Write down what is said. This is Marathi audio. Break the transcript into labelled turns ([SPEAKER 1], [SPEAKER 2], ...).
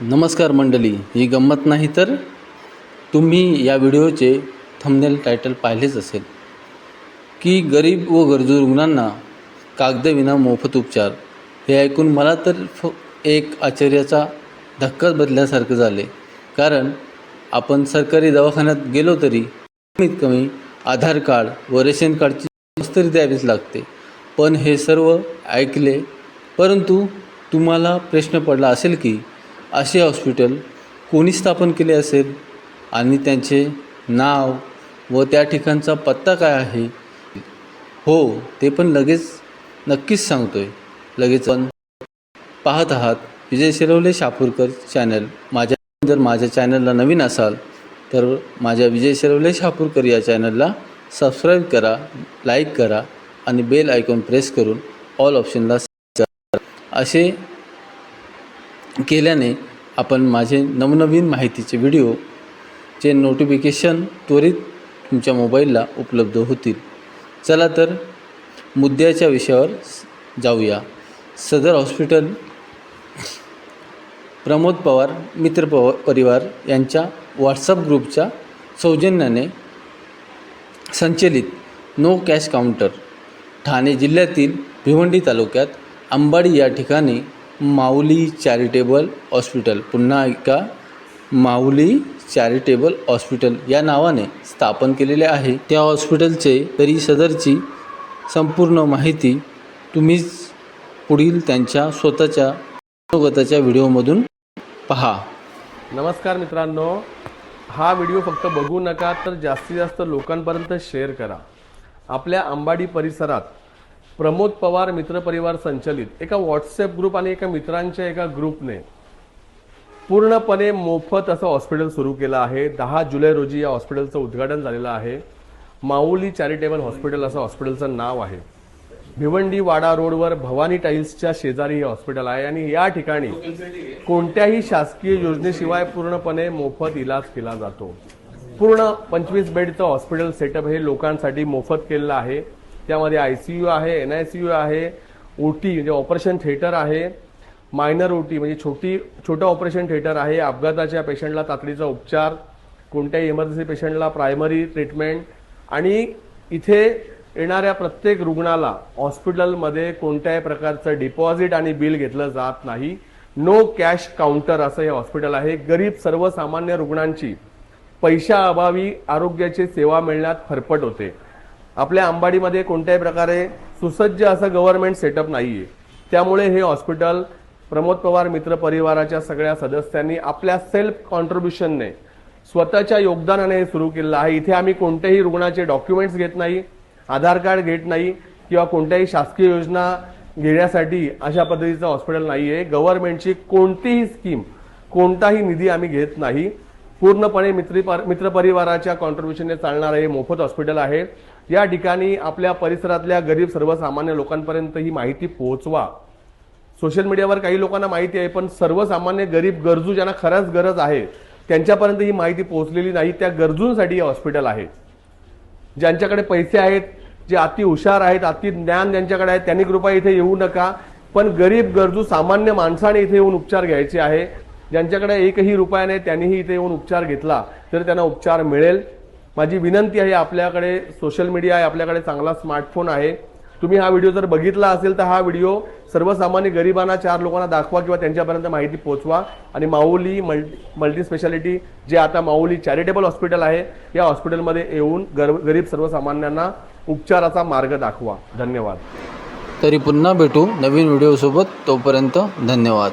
[SPEAKER 1] नमस्कार मंडळी ही गंमत नाही तर तुम्ही या व्हिडिओचे थंबनेल टायटल पाहिलेच असेल. की गरीब व गरजू रुग्णांना कागदविना मोफत उपचार हे ऐकून मला तर फ एक आश्चर्याचा धक्काच बदल्यासारखं झाले कारण आपण सरकारी दवाखान्यात गेलो तरी कमीत कमी आधार कार्ड व रेशन कार्डची तरी द्यावीच लागते. पण हे सर्व ऐकले परंतु तुम्हाला प्रश्न पडला असेल की असे हॉस्पिटल कोणी स्थापन केले असेल आणि त्यांचे नाव व त्या ठिकाणचा पत्ता काय आहे? हो ते पण लगेच नक्कीच सांगतो आहे लगेच पण पाहत आहात विजय शिरवले शापूरकर चॅनल. माझ्या जर माझ्या चॅनलला नवीन असाल तर माझ्या विजय शिरवले शापूरकर या चॅनलला सबस्क्राईब करा लाईक करा आणि बेल आयकॉन प्रेस करून ऑल ऑप्शनला असे केल्याने आपण माझे नवनवीन माहितीचे व्हिडिओचे नोटिफिकेशन त्वरित तुमच्या मोबाईलला उपलब्ध होतील. चला तर मुद्द्याच्या विषयावर जाऊया. सदर हॉस्पिटल प्रमोद पवार मित्र पव परिवार यांच्या व्हॉट्सअप ग्रुपच्या सौजन्याने संचलित नो कॅश काउंटर ठाणे जिल्ह्यातील भिवंडी तालुक्यात अंबाडी या ठिकाणी माऊली चॅरिटेबल हॉस्पिटल. पुन्हा ऐका. Mauli charitable hospital. या नावाने स्थापन केलेले आहे. त्या हॉस्पिटलचे तरी सदरची संपूर्ण माहिती तुम्हीच पुढील त्यांच्या स्वतःच्या स्वगताच्या व्हिडिओमधून पहा.
[SPEAKER 2] नमस्कार मित्रांनो. हा व्हिडिओ फक्त बघू नका तर जास्तीत जास्त लोकांपर्यंत शेअर करा. आपल्या अंबाडी परिसरात प्रमोद पवार मित्रपरिवार संचलित. एका व्हॉट्सअप ग्रुप आणि एका मित्रांच्या एका ग्रुपने पूर्णपणे मोफत असं हॉस्पिटल सुरू केलं आहे. दहा जुलै रोजी या हॉस्पिटलचं उद्घाटन झालेलं आहे. माऊली चॅरिटेबल हॉस्पिटल असं हॉस्पिटलचं नाव आहे. भिवंडी वाडा रोडवर भवानी टाईल्सच्या शेजारी हे हॉस्पिटल आहे आणि या ठिकाणी कोणत्याही शासकीय योजनेशिवाय पूर्णपणे मोफत इलाज केला जातो. पूर्ण पंचवीस बेडचं हॉस्पिटल सेटअप हे लोकांसाठी मोफत केलेलं आहे. त्यामध्ये आय सी यू आहे एन आय सी यू आहे ओ टी म्हणजे ऑपरेशन थिएटर आहे मायनर ओ टी म्हणजे छोटी छोटं ऑपरेशन थिएटर आहे. अपघाताच्या पेशंटला तातडीचा उपचार कोणत्याही इमर्जन्सी पेशंटला प्रायमरी ट्रीटमेंट आणि इथे येणाऱ्या प्रत्येक रुग्णाला हॉस्पिटलमध्ये कोणत्याही प्रकारचं डिपॉझिट आणि बिल घेतलं जात नाही. नो कॅश काउंटर असं हे हॉस्पिटल आहे. गरीब सर्वसामान्य रुग्णांची पैशाअभावी आरोग्याची सेवा मिळण्यात फरफट होते. आपल्या अंबाडीमध्ये कोणत्याही प्रकारे सुसज्ज असं गव्हर्नमेंट सेटअप नाही आहे त्यामुळे हे हॉस्पिटल प्रमोद पवार मित्र परिवाराच्या सगळ्या सदस्यांनी आपल्या सेल्फ कॉन्ट्रीब्युशनने स्वतःच्या योगदानाने हे सुरू केलेलं आहे. इथे आम्ही कोणत्याही रुग्णाचे डॉक्युमेंट्स घेत नाही आधार कार्ड घेत नाही किंवा कोणत्याही शासकीय योजना घेण्यासाठी अशा पद्धतीचं हॉस्पिटल नाही आहे गव्हर्नमेंटची कोणतीही स्कीम कोणताही निधी आम्ही घेत नाही. पूर्णपणे मित्री मित्रपरिवाराच्या कॉन्ट्रीब्युशनने चालणारं हे मोफत हॉस्पिटल आहे. या ठिकाणी आपल्या परिसरातल्या गरीब सर्वसामान्य लोकांपर्यंत ही माहिती पोहोचवा. सोशल मीडियावर काही लोकांना माहिती आहे पण सर्वसामान्य गरीब गरजू ज्यांना खरंच गरज आहे त्यांच्यापर्यंत ही माहिती पोहोचलेली नाही. त्या गरजूंसाठी हे हॉस्पिटल आहे. ज्यांच्याकडे पैसे आहेत जे अति हुशार आहेत अति ज्ञान ज्यांच्याकडे आहे त्यांनी कृपया इथे येऊ नका. पण गरीब गरजू सामान्य माणसाने इथे येऊन उपचार घ्यायचे आहे. ज्यांच्याकडे एकही रुपया नाही त्यांनीही इथे येऊन उपचार घेतला तर त्यांना उपचार मिळेल. माझी विनंती आहे आपल्याकडे सोशल मीडिया आहे आपल्याकडे चांगला स्मार्टफोन आहे. तुम्ही हा व्हिडिओ जर बघितला असेल तर हा व्हिडिओ सर्वसामान्य गरिबांना चार लोकांना दाखवा किंवा त्यांच्यापर्यंत माहिती पोहोचवा. आणि माऊली मल्टी मल्टी स्पेशालिटी जे आता माऊली चॅरिटेबल हॉस्पिटल आहे या हॉस्पिटलमध्ये येऊन गर गरीब सर्वसामान्यांना उपचाराचा मार्ग दाखवा. धन्यवाद.
[SPEAKER 1] तरी पुन्हा भेटू नवीन व्हिडिओसोबत तोपर्यंत धन्यवाद.